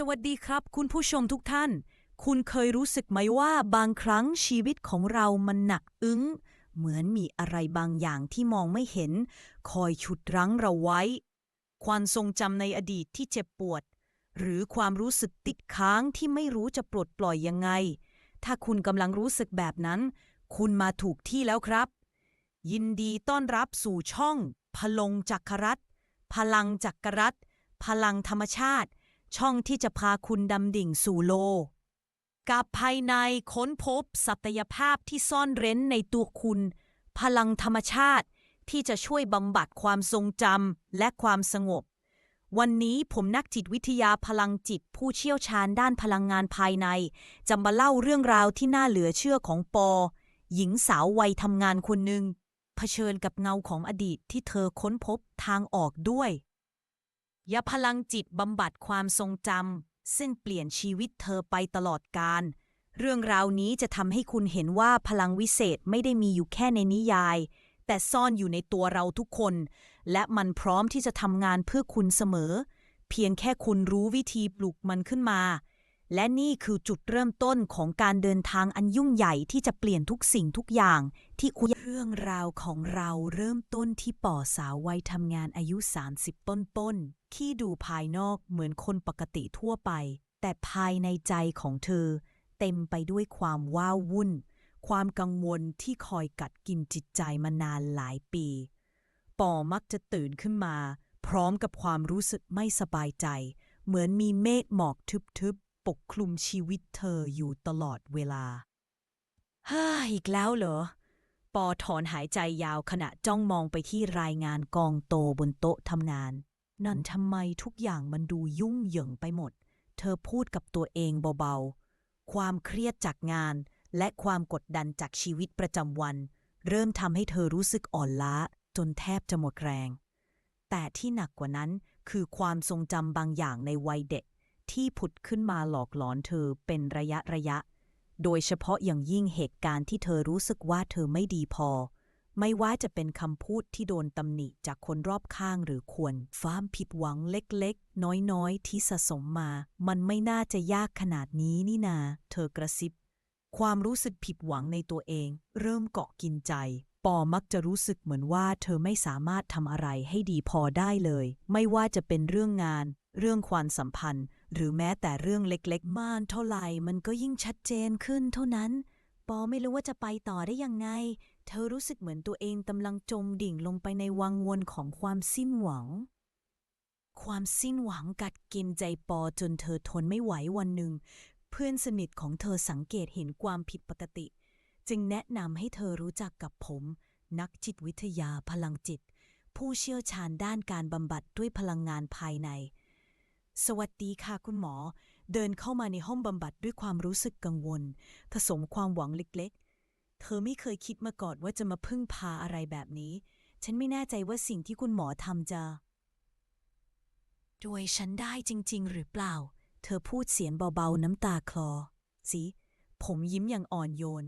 สวัสดีครับ คุณผู้ชมทุกท่าน คุณเคยรู้สึกไหมว่าบางครั้งชีวิตของเรามันหนักอึ้ง เหมือนมีอะไรบางอย่างที่มองไม่เห็น คอยฉุดรั้งเราไว้ ความทรงจำในอดีตที่เจ็บปวด หรือความรู้สึกติดค้างที่ไม่รู้จะปลดปล่อยยังไง ถ้าคุณกำลังรู้สึกแบบนั้น คุณมาถูกที่แล้วครับ ยินดีต้อนรับสู่ช่อง พลงจักรรัตพลังจักรรัตพลังธรรมชาติ ช่องที่จะพาคุณดำดิ่งสู่โลกกับภายในค้นพบศักยภาพที่ซ่อนเร้นในตัวคุณ พลังธรรมชาติที่จะช่วยบำบัดความทรงจำและความสงบ วันนี้ผมนักจิตวิทยาพลังจิตผู้เชี่ยวชาญด้านพลังงานภายใน จะมาเล่าเรื่องราวที่น่าเหลือเชื่อของปอ หญิงสาววัยทำงานคนหนึ่งเผชิญกับเงาของอดีตที่เธอค้นพบทางออกด้วย ยาพลังจิตบำบัดความทรงจำซึ่งเปลี่ยนชีวิตเธอไปตลอดกาลเรื่องราวนี้จะทำให้คุณเห็นว่าพลังวิเศษไม่ได้มีอยู่แค่ในนิยาย แต่ซ่อนอยู่ในตัวเราทุกคน และมันพร้อมที่จะทำงานเพื่อคุณเสมอ เพียงแค่คุณรู้วิธีปลุกมันขึ้นมา และนี่คือจุดเริ่มต้นของการเดินทางอันยุ่งใหญ่ที่จะเปลี่ยนทุกสิ่งทุกอย่าง ที่คุณเรื่องราวของเราเริ่มต้นที่ป่อสาววัยทำงานอายุ 30 ต้นต้นๆที่ดูภายนอกเหมือนคนปกติทั่วไป แต่ภายในใจของเธอ เต็มไปด้วยความว้าวุ่น ความกังวลที่คอยกัดกินจิตใจมานานหลายปีปอมักจะตื่นขึ้นมา พร้อมกับความรู้สึกไม่สบายใจ เหมือนมีเมฆหมอกทึบ ปกคลุมชีวิตเธออยู่ตลอดเวลาฮ่าอีกแล้วเหรอ ปอถอนหายใจยาวขณะจ้องมองไปที่รายงานกองโตบนโต๊ะทำงาน นั่นทำไมทุกอย่างมันดูยุ่งเหยิงไปหมด เธอพูดกับตัวเองเบาๆ ความเครียดจากงานและความกดดันจากชีวิตประจำวัน เริ่มทำให้เธอรู้สึกอ่อนล้าจนแทบจะหมดแรง แต่ที่หนักกว่านั้นคือความทรงจำบางอย่างในวัยเด็ก ที่ผุดขึ้นมาหลอกหลอนเธอเป็นระยะระยะ โดยเฉพาะอย่างยิ่งเหตุการณ์ที่เธอรู้สึกว่าเธอไม่ดีพอ ไม่ว่าจะเป็นคำพูดที่โดนตำหนิจากคนรอบข้างหรือควรความผิดหวังเล็กๆ น้อยๆ ที่สะสมมา มันไม่น่าจะยากขนาดนี้นี่นา เธอกระซิบ ความรู้สึกผิดหวังในตัวเอง เริ่มเกาะกินใจปอมักจะรู้สึกเหมือนว่าเธอไม่สามารถทำอะไรให้ดีพอได้เลย ไม่ว่าจะเป็นเรื่องงาน เรื่องความสัมพันธ์ หรือแม้แต่เรื่องเล็กๆมากเท่าไหร่มันก็ยิ่งชัดเจนขึ้นเท่านั้น ปอไม่รู้ว่าจะไปต่อได้ยังไง เธอรู้สึกเหมือนตัวเองกำลังจมดิ่งลงไปในวังวนของความสิ้นหวัง ความสิ้นหวังกัดกินใจปอจนเธอทนไม่ไหววันหนึ่ง เพื่อนสนิทของเธอสังเกตเห็นความผิดปกติ จึงแนะนำให้เธอรู้จักกับผม นักจิตวิทยาพลังจิต ผู้เชี่ยวชาญด้านการบำบัดด้วยพลังงานภายใน สวัสดีค่ะคุณหมอ เดินเข้ามาในห้องบำบัดด้วยความรู้สึกกังวล ผสมความหวังเล็กๆ เธอไม่เคยคิดมาก่อนว่าจะมาพึ่งพาอะไรแบบนี้ ฉันไม่แน่ใจว่าสิ่งที่คุณหมอทำจะด้วยฉันได้จริง ๆ หรือเปล่า เธอพูดเสียงเบาๆ น้ำตาคลอ สิ ผมยิ้มอย่างอ่อนโยน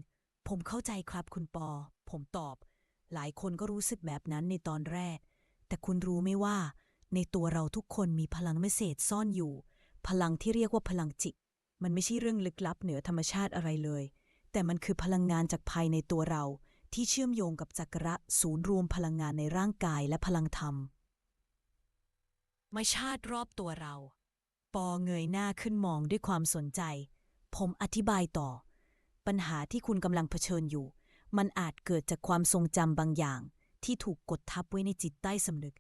ผมเข้าใจครับคุณปอ ผมตอบ หลายคนก็รู้สึกแบบนั้นในตอนแรก แต่คุณรู้ไหมว่า ในตัวเราทุกคนมีพลังวิเศษซ่อนอยู่ พลังที่เรียกว่าพลังจิต มันไม่ใช่เรื่องลึกลับเหนือธรรมชาติอะไรเลย แต่มันคือพลังงานจากภายในตัวเรา ที่เชื่อมโยงกับจักระศูนย์รวมพลังงานในร่างกายและพลังธรรมไม่ชาติรอบตัวเรา ปอเงยหน้าขึ้นมองด้วยความสนใจ ผมอธิบายต่อ ปัญหาที่คุณกำลังเผชิญอยู่ มันอาจเกิดจากความทรงจำบางอย่าง ที่ถูกกดทับไว้ในจิตใต้สำนึก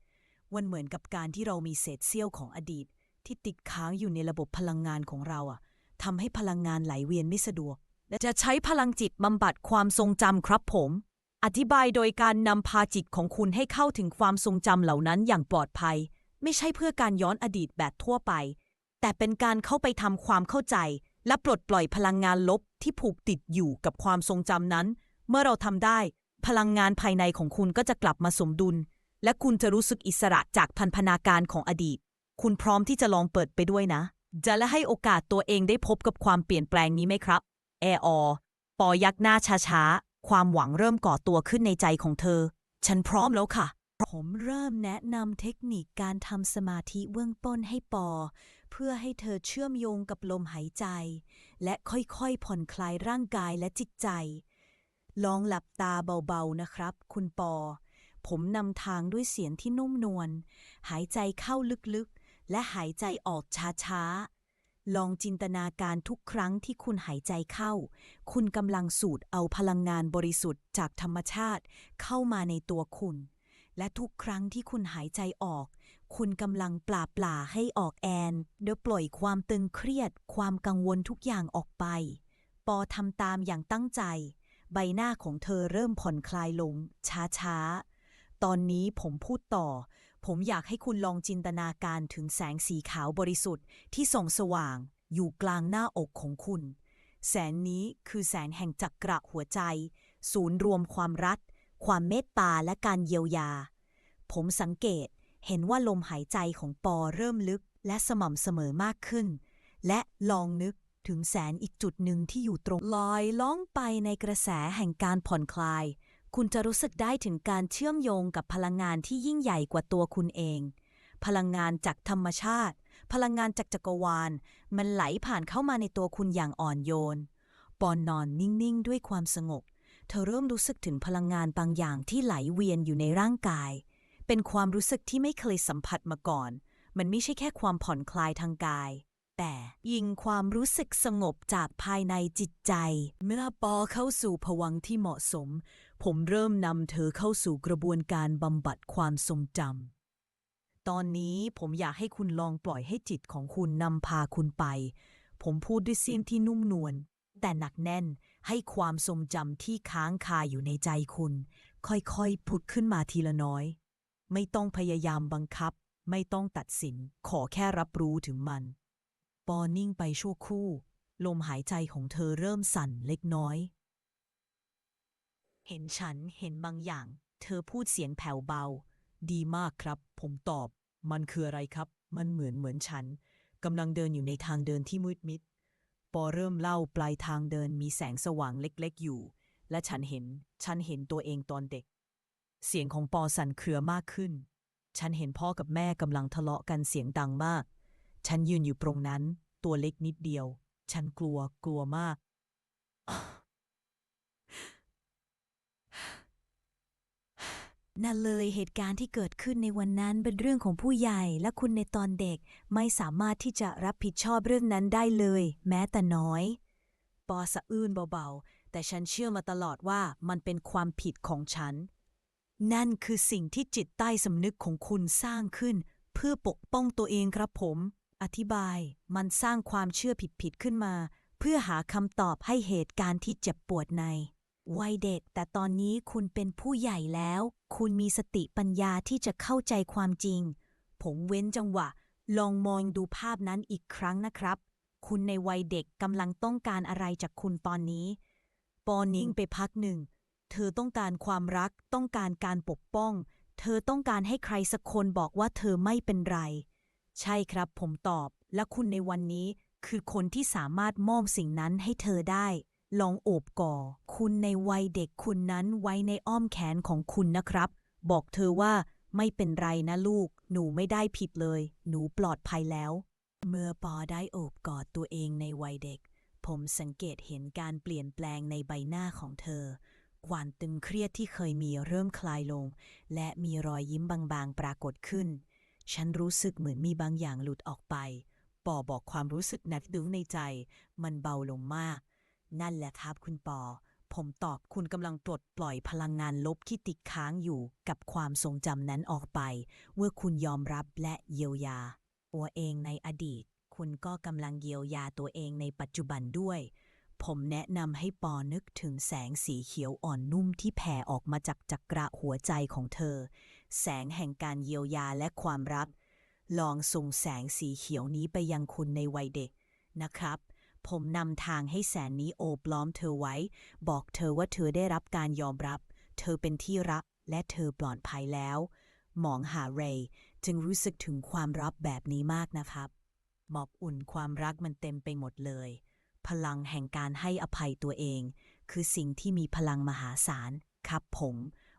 วันเหมือนกับการที่เรามีเศษเสี้ยวของอดีต ที่ติดค้างอยู่ในระบบพลังงานของเราอะทำให้พลังงานไหลเวียนไม่สะดวก และจะใช้พลังจิตบำบัดความทรงจำครับผม อธิบายโดยการนำพาจิตของคุณให้เข้าถึงความทรงจำเหล่านั้นอย่างปลอดภัย ไม่ใช่เพื่อการย้อนอดีตแบบทั่วไป แต่เป็นการเข้าไปทำความเข้าใจ และปลดปล่อยพลังงานลบที่ผูกติดอยู่กับความทรงจำนั้น เมื่อเราทำได้ พลังงานภายในของคุณก็จะกลับมาสมดุล และคุณจะรู้สึกอิสระจากพันธนาการของอดีต คุณพร้อมที่จะลองเปิดไปด้วยนะ จะและให้โอกาสตัวเองได้พบกับความเปลี่ยนแปลงนี้ไหมครับ แอออปอยักหน้าช้าๆ ความหวังเริ่มก่อตัวขึ้นในใจของเธอ ฉันพร้อมแล้วค่ะ ผมเริ่มแนะนำเทคนิคการทำสมาธิเบื้องต้นให้ปอ เพื่อให้เธอเชื่อมโยงกับลมหายใจ และค่อยๆ ผ่อนคลายร่างกายและจิตใจ ลองหลับตาเบาๆนะครับ คุณปอ ผมนำทางด้วยเสียงที่นุ่มนวล หายใจเข้าลึกๆ และหายใจออกช้าๆ ลองจินตนาการทุกครั้งที่คุณหายใจเข้า คุณกำลังสูดเอาพลังงานบริสุทธิ์จากธรรมชาติเข้ามาในตัวคุณ และทุกครั้งที่คุณหายใจออก คุณกำลังปลาปลาให้ออกแอนโดยปล่อยความตึงเครียด ความกังวลทุกอย่างออกไป ปอทำตามอย่างตั้งใจ ใบหน้าของเธอเริ่มผ่อนคลายลง ช้าๆ ตอนนี้ผมพูดต่อ ผมอยากให้คุณลองจินตนาการถึงแสงสีขาวบริสุทธิ์ที่ส่องสว่าง อยู่กลางหน้าอกของคุณ แสงนี้คือแสงแห่งจักระหัวใจ ศูนย์รวมความรัก ความเมตตาและการเยียวยา ผมสังเกตเห็นว่าลมหายใจของปอเริ่มลึกและสม่ำเสมอมากขึ้น และลองนึกถึงแสนอีกจุดหนึ่งที่อยู่ตรงลอยล่องไปในกระแสแห่งการผ่อนคลาย คุณจะรู้สึกได้ถึงการเชื่อมโยงกับพลังงานที่ยิ่งใหญ่กว่าตัวคุณเอง พลังงานจากธรรมชาติ พลังงานจากจักรวาล มันไหลผ่านเข้ามาในตัวคุณอย่างอ่อนโยน ปอนนอนนิ่งๆ ด้วยความสงบ เธอเริ่มรู้สึกถึงพลังงานบางอย่างที่ไหลเวียนอยู่ในร่างกาย เป็นความรู้สึกที่ไม่เคยสัมผัสมาก่อน มันไม่ใช่แค่ความผ่อนคลายทางกายแต่ยิ่งความรู้สึกสงบจากภายในจิตใจ เมื่อปอเข้าสู่ภวังที่เหมาะสม ผมเริ่มนำเธอเข้าสู่กระบวนการบำบัดความทรงจำ ตอนนี้ผมอยากให้คุณลองปล่อยให้จิตของคุณนำพาคุณไป ผมพูดด้วยเสียงที่นุ่มนวลแต่หนักแน่นให้ความทรงจำที่ค้างคาอยู่ในใจคุณ ค่อยๆ ผุดขึ้นมาทีละน้อย ไม่ต้องพยายามบังคับ ไม่ต้องตัดสิน ขอแค่รับรู้ถึงมัน ปอนิ่งไปชั่วครู่ ลมหายใจของเธอเริ่มสั่นเล็กน้อย เห็นฉันเห็นบางอย่าง เธอพูดเสียงแผ่วเบา ดีมากครับ ผมตอบ มันคืออะไรครับ มันเหมือนเหมือนฉันกำลังเดินอยู่ในทางเดินที่มืดมิด ปอเริ่มเล่าปลายทางเดินมีแสงสว่างเล็กๆอยู่ และฉันเห็น ฉันเห็นตัวเองตอนเด็ก เสียงของปอสั่นเครือมากขึ้น ฉันเห็นพ่อกับแม่กำลังทะเลาะกันเสียงดังมาก ฉันยืนอยู่ตรงนั้น ตัวเล็กนิดเดียว ฉันกลัวกลัวมาก นั่นเลยเหตุการณ์ที่เกิดขึ้นในวันนั้นเป็นเรื่องของผู้ใหญ่และคุณในตอนเด็กไม่สามารถที่จะรับผิดชอบเรื่องนั้นได้เลย แม้แต่น้อย ปอสะอื้นเบาๆ แต่ฉันเชื่อมาตลอดว่ามันเป็นความผิดของฉัน นั่นคือสิ่งที่จิตใต้สำนึกของคุณสร้างขึ้น เพื่อปกป้องตัวเองครับผม อธิบาย มันสร้างความเชื่อผิดๆขึ้นมา เพื่อหาคำตอบให้เหตุการณ์ที่เจ็บปวดใน วัยเด็ก แต่ตอนนี้คุณเป็นผู้ใหญ่แล้ว คุณมีสติปัญญาที่จะเข้าใจความจริง ผมเว้นจังหวะ ลองมองดูภาพนั้นอีกครั้งนะครับ คุณในวัยเด็กกำลังต้องการอะไรจากคุณตอนนี้ ปอนิ่งไปพักหนึ่ง เธอต้องการความรัก ต้องการการปกป้อง เธอต้องการให้ใครสักคนบอกว่าเธอไม่เป็นไร ใช่ครับ ผมตอบ และคุณในวันนี้คือคนที่สามารถมอบสิ่งนั้นให้เธอได้ ลองโอบก่อ คุณในวัยเด็กคุณนั้นไว้ในอ้อมแขนของคุณนะครับ บอกเธอว่าไม่เป็นไรนะลูก หนูไม่ได้ผิดเลย หนูปลอดภัยแล้ว เมื่อปอได้โอบกอดตัวเองในวัยเด็ก ผมสังเกตเห็นการเปลี่ยนแปลงในใบหน้าของเธอ ความตึงเครียดที่เคยมีเริ่มคลายลง และมีรอยยิ้มบางๆ ปรากฏขึ้น ฉันรู้สึกเหมือนมีบางอย่างหลุดออกไป ปอบอกความรู้สึกหนักดึงในใจ มันเบาลงมาก นั่นแหละครับคุณปอ ผมตอบคุณกำลังปลดปล่อยพลังงานลบที่ติดค้างอยู่กับความทรงจำนั้นออกไปเมื่อคุณยอมรับและเยียวยา ตัวเองในอดีต คุณก็กำลังเยียวยาตัวเองในปัจจุบันด้วย ผมแนะนำให้ปอนึกถึงแสงสีเขียวอ่อนนุ่มที่แผ่ออกมาจากจักระหัวใจของเธอ แสงแห่งการเยียวยาและความรักลองส่งแสงสีเขียวนี้ไปยังคุณในวัยเด็กนะครับ ผมนำทางให้แสงนี้โอบล้อมเธอไว้ บอกเธอว่าเธอได้รับการยอมรับ เธอเป็นที่รักและเธอปลอดภัยแล้ว มองหาเรย์จึงรู้สึกถึงความรับแบบนี้มากนะครับหมอบอุ่นความรักมันเต็มไปหมดเลย พลังแห่งการให้อภัยตัวเอง คือสิ่งที่มีพลังมหาศาล ครับผม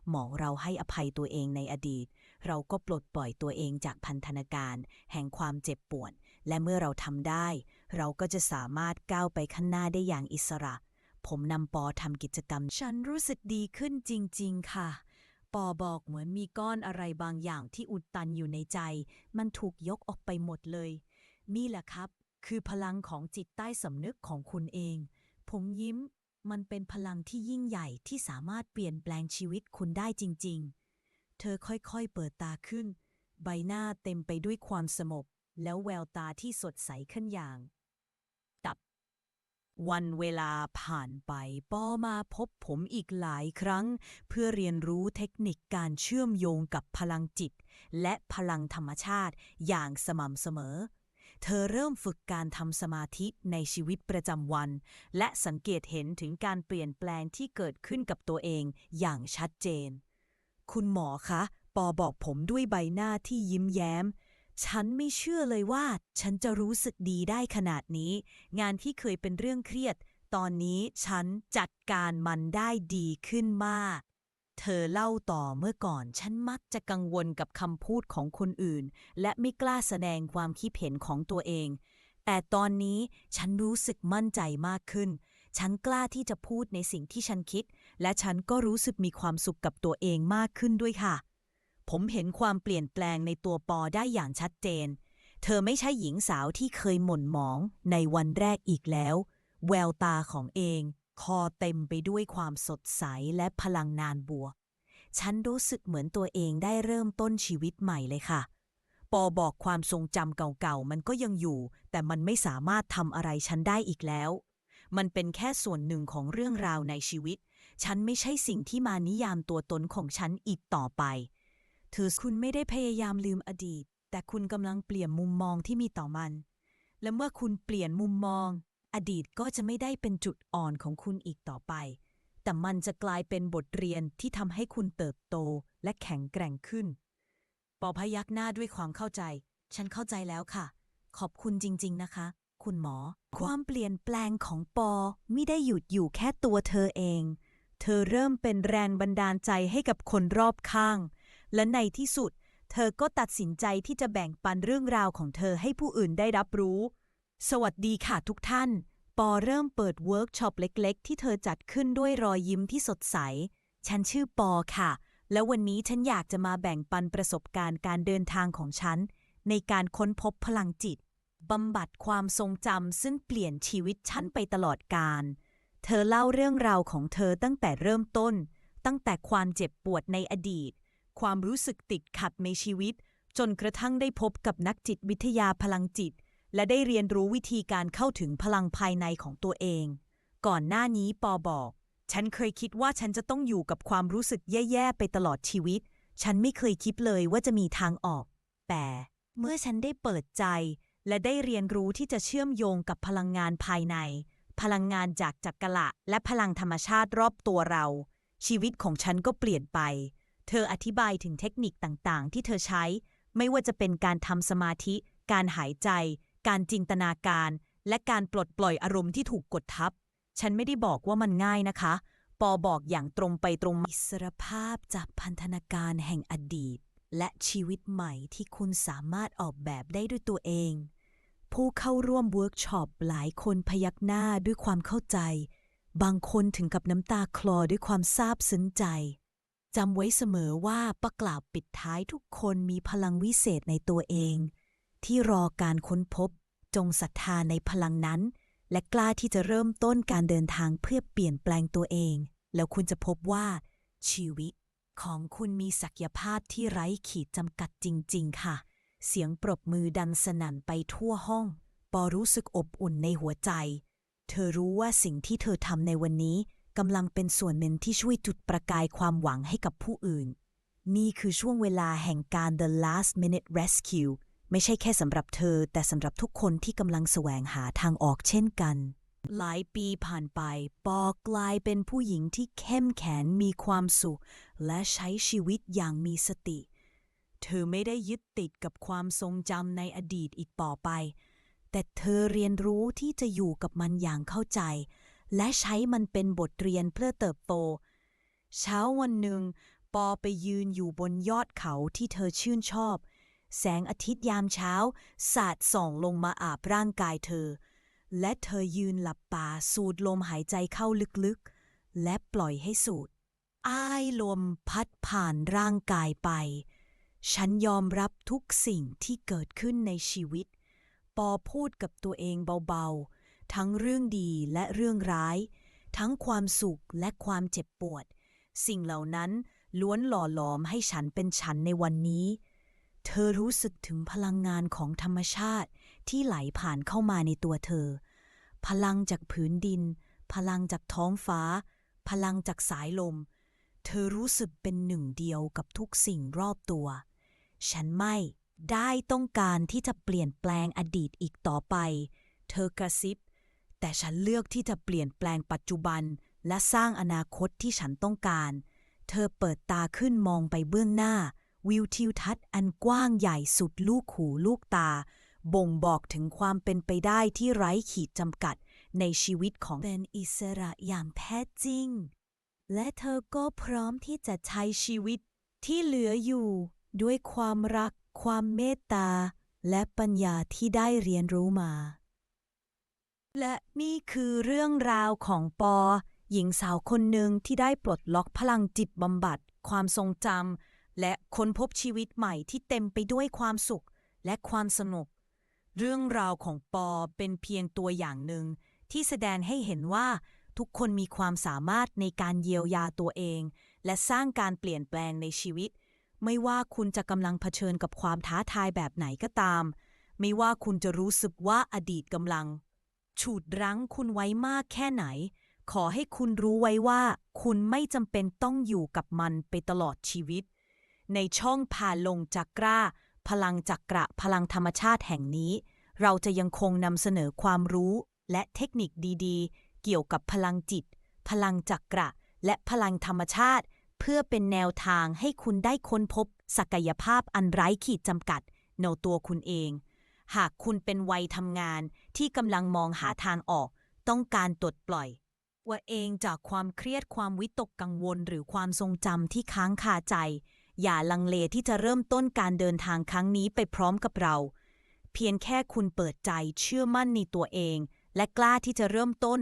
หมองเราให้อภัยตัวเองในอดีต เราก็ปลดปล่อยตัวเองจากพันธนาการ แห่งความเจ็บปวด และเมื่อเราทำได้ เราก็จะสามารถก้าวไปข้างหน้าได้อย่างอิสระ ผมนำปอทำกิจกรรม ฉันรู้สึกดีขึ้นจริง ๆ ค่ะ ปอบอกเหมือนมีก้อนอะไรบางอย่างที่อุดตันอยู่ในใจ มันถูกยกออกไปหมดเลย นี่แหละครับ คือพลังของจิตใต้สำนึกของคุณเอง ผมยิ้ม มันเป็นพลังที่ยิ่งใหญ่ที่สามารถเปลี่ยนแปลงชีวิตคุณได้จริง ๆ เธอค่อยๆ เปิดตาขึ้น ใบหน้าเต็มไปด้วยความสงบแล้วแววตาที่สดใสขึ้นอย่าง วันเวลาผ่านไปปอมาพบผมอีกหลายครั้ง เพื่อเรียนรู้เทคนิคการเชื่อมโยงกับพลังจิต และพลังธรรมชาติอย่างสม่ำเสมอ เธอเริ่มฝึกการทำสมาธิในชีวิตประจำวัน และสังเกตเห็นถึงการเปลี่ยนแปลงที่เกิดขึ้นกับตัวเองอย่างชัดเจน คุณหมอคะ ปอบอกผมด้วยใบหน้าที่ยิ้มแย้ม ฉันไม่เชื่อเลยว่า ฉันจะรู้สึกดีได้ขนาดนี้ งานที่เคยเป็นเรื่องเครียด ตอนนี้ฉันจัดการมันได้ดีขึ้นมาก เธอเล่าต่อเมื่อก่อน ฉันมักจะกังวลกับคำพูดของคนอื่น และไม่กล้าแสดงความคิดเห็นของตัวเอง แต่ตอนนี้ฉันรู้สึกมั่นใจมากขึ้น ฉันกล้าที่จะพูดในสิ่งที่ฉันคิด และฉันก็รู้สึกมีความสุขกับตัวเองมากขึ้นด้วยค่ะ ผมเห็นความเปลี่ยนแปลงในตัวปอได้อย่างชัดเจน เธอไม่ใช่หญิงสาวที่เคยหม่นหมองในวันแรกอีกแล้ว แววตาของเอง คอเต็มไปด้วยความสดใสและพลังนานบวก ฉันรู้สึกเหมือนตัวเองได้เริ่มต้นชีวิตใหม่เลยค่ะ ปอบอกความทรงจำเก่าๆ มันก็ยังอยู่ แต่มันไม่สามารถทำอะไรฉันได้อีกแล้ว มันเป็นแค่ส่วนหนึ่งของเรื่องราวในชีวิต ฉันไม่ใช่สิ่งที่มานิยามตัวตนของฉันอีกต่อไป ถือคุณไม่ได้พยายามลืมอดีต แต่คุณกำลังเปลี่ยนมุมมองที่มีต่อมัน และเมื่อคุณเปลี่ยนมุมมอง อดีตก็จะไม่ได้เป็นจุดอ่อนของคุณอีกต่อไป แต่มันจะกลายเป็นบทเรียนที่ทำให้คุณเติบโตและแข็งแกร่งขึ้น ปอพยักหน้าด้วยความเข้าใจ ฉันเข้าใจแล้วค่ะ ขอบคุณจริง ๆ นะคะ คุณหมอ ความเปลี่ยนแปลงของปอไม่ได้หยุดอยู่แค่ตัวเธอเอง เธอเริ่มเป็นแรงบันดาลใจให้กับคนรอบข้าง และในที่สุด เธอก็ตัดสินใจที่จะแบ่งปันเรื่องราวของเธอให้ผู้อื่นได้รับรู้ สวัสดีค่ะทุกท่าน ปอเริ่มเปิดเวิร์กช็อปเล็ก ๆ ที่เธอจัดขึ้นด้วยรอยยิ้มที่สดใส ฉันชื่อปอค่ะ และวันนี้ฉันอยากจะมาแบ่งปันประสบการณ์การเดินทางของฉัน ในการค้นพบพลังจิตบำบัดความทรงจำซึ่งเปลี่ยนชีวิตฉันไปตลอดกาล เธอเล่าเรื่องราวของเธอตั้งแต่เริ่มต้น ตั้งแต่ความเจ็บปวดในอดีต ความรู้สึกติดขัดในชีวิต จนกระทั่งได้พบกับนักจิตวิทยาพลังจิต และได้เรียนรู้วิธีการเข้าถึงพลังภายในของตัวเอง ก่อนหน้านี้ปอบอก ฉันเคยคิดว่าฉันจะต้องอยู่กับความรู้สึกแย่ๆไปตลอดชีวิต ฉันไม่เคยคิดเลยว่าจะมีทางออก แต่เมื่อฉันได้เปิดใจ และได้เรียนรู้ที่จะเชื่อมโยงกับพลังงานภายใน พลังงานจากจักรละและพลังธรรมชาติรอบตัวเรา ชีวิตของฉันก็เปลี่ยนไป เธออธิบายถึงเทคนิคต่างๆ ที่เธอใช้ ไม่ว่าจะเป็นการทำสมาธิ การหายใจ การจินตนาการ และการปลดปล่อยอารมณ์ที่ถูกกดทับ ฉันไม่ได้บอกว่ามันง่ายนะคะ ปอบอกอย่างตรงไปตรงมาอิสรภาพจากพันธนาการแห่งอดีต และชีวิตใหม่ที่คุณสามารถออกแบบได้ด้วยตัวเอง ผู้เข้าร่วมเวิร์กช็อปหลายคนพยักหน้าด้วยความเข้าใจ บางคนถึงกับน้ำตาคลอด้วยความซาบซึ้งใจ จำไว้เสมอว่าประกล่าวปิดท้ายทุกคนมีพลังวิเศษในตัวเอง ที่รอการค้นพบ จงศรัทธาในพลังนั้น และกล้าที่จะเริ่มต้นการเดินทางเพื่อเปลี่ยนแปลงตัวเอง แล้วคุณจะพบว่า ชีวิตของคุณมีศักยภาพที่ไร้ขีดจำกัดจริง ๆ ค่ะ เสียงปรบมือดังสนั่นไปทั่วห้อง ปอรู้สึกอบอุ่นในหัวใจ เธอรู้ว่าสิ่งที่เธอทำในวันนี้ กำลังเป็นส่วนหนึ่งที่ช่วยจุดประกายความหวังให้กับผู้อื่น นี่คือช่วงเวลาแห่งการ the last minute rescue ไม่ใช่แค่สำหรับเธอ แต่สำหรับทุกคนที่กำลังแสวงหาทางออกเช่นกัน หลายปีผ่านไป ปอกลายเป็นผู้หญิงที่เข้มแข็งมีความสุข และใช้ชีวิตอย่างมีสติ เธอไม่ได้ยึดติดกับความทรงจำในอดีตอีกต่อไป แต่เธอเรียนรู้ที่จะอยู่กับมันอย่างเข้าใจ และใช้มันเป็นบทเรียนเพื่อเติบโต เช้าวันหนึ่ง ปอไปยืนอยู่บนยอดเขาที่เธอชื่นชอบ แสงอาทิตย์ยามเช้า สาดส่องลงมาอาบร่างกายเธอ และเธอยืนหลับตาสูดลมหายใจเข้าลึกๆ และปล่อยให้สูดอ้ายลมพัดผ่านร่างกายไป ฉันยอมรับทุกสิ่งที่เกิดขึ้นในชีวิต ปอพูดกับตัวเองเบาๆ ทั้งเรื่องดีและเรื่องร้าย ทั้งความสุขและความเจ็บปวด สิ่งเหล่านั้นล้วนหล่อหลอมให้ฉันเป็นฉันในวันนี้ เธอรู้สึกถึงพลังงานของธรรมชาติที่ไหลผ่านเข้ามาในตัวเธอ พลังจากผืนดิน พลังจากท้องฟ้า พลังจากสายลม เธอรู้สึกเป็นหนึ่งเดียวกับทุกสิ่งรอบตัว ฉันไม่ได้ต้องการที่จะเปลี่ยนแปลงอดีตอีกต่อไป เธอกระซิบ แต่ฉันเลือกที่จะเปลี่ยนแปลงปัจจุบัน และสร้างอนาคตที่ฉันต้องการ เธอเปิดตาขึ้นมองไปเบื้องหน้า วิวทิวทัศน์อันกว้างใหญ่สุดลูกหูลูกตา บ่งบอกถึงความเป็นไปได้ที่ไร้ขีดจำกัดในชีวิตของเป็นอิสระอย่างแท้จริง และเธอก็พร้อมที่จะใช้ชีวิตที่เหลืออยู่ ด้วยความรัก ความเมตตา และปัญญาที่ได้เรียนรู้มา และนี่คือเรื่องราวของปอ หญิงสาวคนหนึ่งที่ได้ปลดล็อกพลังจิตบำบัด ความทรงจำและค้นพบชีวิตใหม่ที่เต็มไปด้วยความสุขและความสนุก เรื่องราวของปอเป็นเพียงตัวอย่างหนึ่ง ที่แสดงให้เห็นว่าทุกคนมีความสามารถในการเยียวยาตัวเอง และสร้างการเปลี่ยนแปลงในชีวิต ไม่ว่าคุณจะกำลังเผชิญกับความท้าทายแบบไหนก็ตาม ไม่ว่าคุณจะรู้สึกว่าอดีตกำลัง ฉุดรั้งคุณไว้มากแค่ไหน ขอให้คุณรู้ไว้ว่า คุณไม่จำเป็นต้องอยู่กับมันไปตลอดชีวิต ในช่องผ่านลงจักรา พลังจักระพลังธรรมชาติแห่งนี้ เราจะยังคงนำเสนอความรู้และเทคนิคดีๆ เกี่ยวกับพลังจิต พลังจักระ และพลังธรรมชาติ เพื่อเป็นแนวทางให้คุณได้ค้นพบ ศักยภาพอันไร้ขีดจำกัดในตัวคุณเอง หากคุณเป็นวัยทำงานที่กำลังมองหาทางออก ต้องการตดปล่อย ว่าเองจากความเครียดความวิตกกังวลหรือความทรงจำที่ค้างคาใจ อย่าลังเลที่จะเริ่มต้นการเดินทางครั้งนี้ไปพร้อมกับเรา เพียงแค่คุณเปิดใจเชื่อมั่นในตัวเอง และกล้าที่จะเริ่มต้น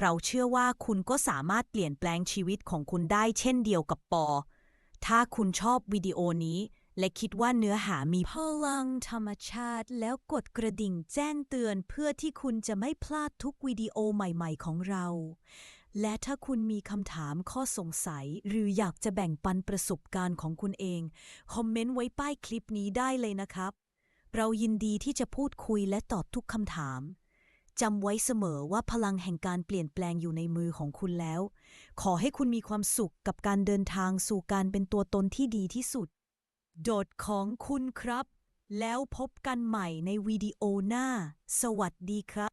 เราเชื่อว่าคุณก็สามารถเปลี่ยนแปลงชีวิตของคุณได้เช่นเดียวกับปอ ถ้าคุณชอบวิดีโอนี้ และคิดว่าเนื้อหามีพลังธรรมชาติ แล้วกดกระดิ่งแจ้งเตือนเพื่อที่คุณจะไม่พลาดทุกวิดีโอใหม่ๆของเรา และถ้าคุณมีคำถามข้อสงสัย หรืออยากจะแบ่งปันประสบการณ์ของคุณเอง คอมเมนต์ไว้ใต้คลิปนี้ได้เลยนะครับ เรายินดีที่จะพูดคุยและตอบทุกคำถามจำไว้เสมอว่าพลังแห่งการเปลี่ยนแปลงอยู่ในมือของคุณแล้ว ขอให้คุณมีความสุขกับการเดินทางสู่การเป็นตัวตนที่ดีที่สุด โดดของคุณครับ แล้วพบกันใหม่ในวิดีโอหน้า สวัสดีครับ